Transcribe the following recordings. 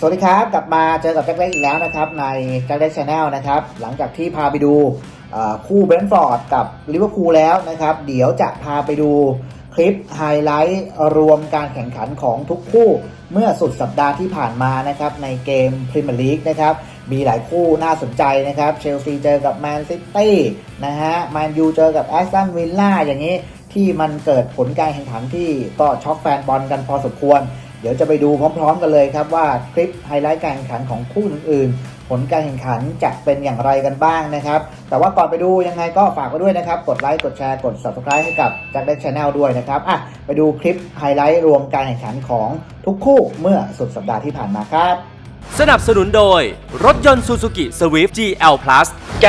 สวัสดีครับ กลับมาเจอกับแจ็คเล็กอีกแล้วนะครับในแจ็คเล็กชาแนลนะครับ หลังจากที่พาไปดูคู่เบรนฟอร์ดกับลิเวอร์พูลแล้วนะครับ เดี๋ยวจะพาไปดูคลิปไฮไลท์รวมการแข่งขันของทุกคู่เมื่อสุดสัปดาห์ที่ผ่านมานะครับในเกมพรีเมียร์ลีกนะครับมีหลายคู่น่าสนใจนะครับเชลซีเจอกับแมนซิตี้นะฮะแมนยูเจอกับแอสตันวิลล่าอย่างนี้ที่มันเกิดผลการแข่งขันที่ก็ช็อกแฟนบอลกันพอสมควร ดี๋ยวจะไปดูพร้อมๆกันเลยครับว่าคลิปไฮไลท์การแข่งขันของคู่อื่นๆ ผลการแข่งขันจะเป็นอย่างไรกันบ้างนะครับ แต่ว่าก่อนไปดูยังไงก็ฝากไว้ด้วยนะครับ กดไลค์กดแชร์กด subscribe ให้กับ Jack d eck Channel ด้วยนะครับอะไปดูคลิปไฮไลท์รวมการแข่งขันของทุกคู่เมื่อสุดสัปดาห์ที่ผ่านมาครับ สนับสนุนโดย รถยนต์ Suzuki Swift GL Plus แ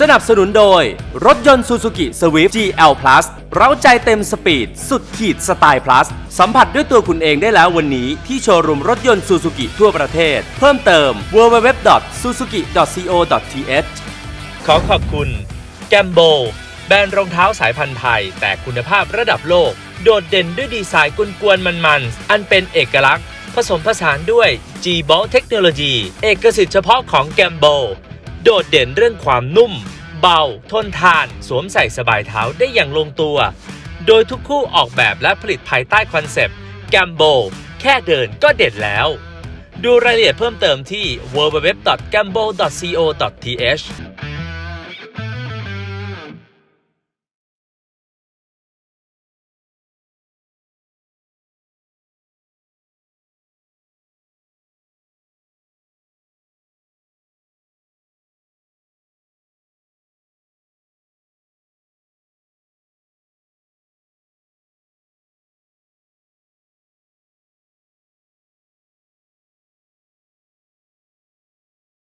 สนับสนุนโดย รถยนต์ Suzuki Swift GL Plus เร้าใจเต็มสปีด สุดขีดสไตล์ plus สัมผัสด้วยตัวคุณเองได้แล้ววันนี้ ที่โชว์รูมรถยนต์ Suzuki ทั่วประเทศ เพิ่มเติม www.suzuki.co.th ขอขอบคุณ แกมโบ แบรนด์รองเท้าสายพันธุ์ไทย แต่คุณภาพระดับโลก โดดเด่นด้วยดีไซน์กวนๆมันๆ อันเป็นเอกลักษณ์ ผสมผสานด้วย g b o l เทคโนโลยี เอกสิทธิ์เฉพาะของแกมโบ โดดเด่นเรื่องความนุ่ม เบา ทนทาน สวมใส่สบายเท้าได้อย่างลงตัว โดยทุกคู่ออกแบบและผลิตภายใต้คอนเซปต์แกมโบแค่เดินก็เด็ดแล้ว ดูรายละเอียดเพิ่มเติมที่ www.gambo.co.th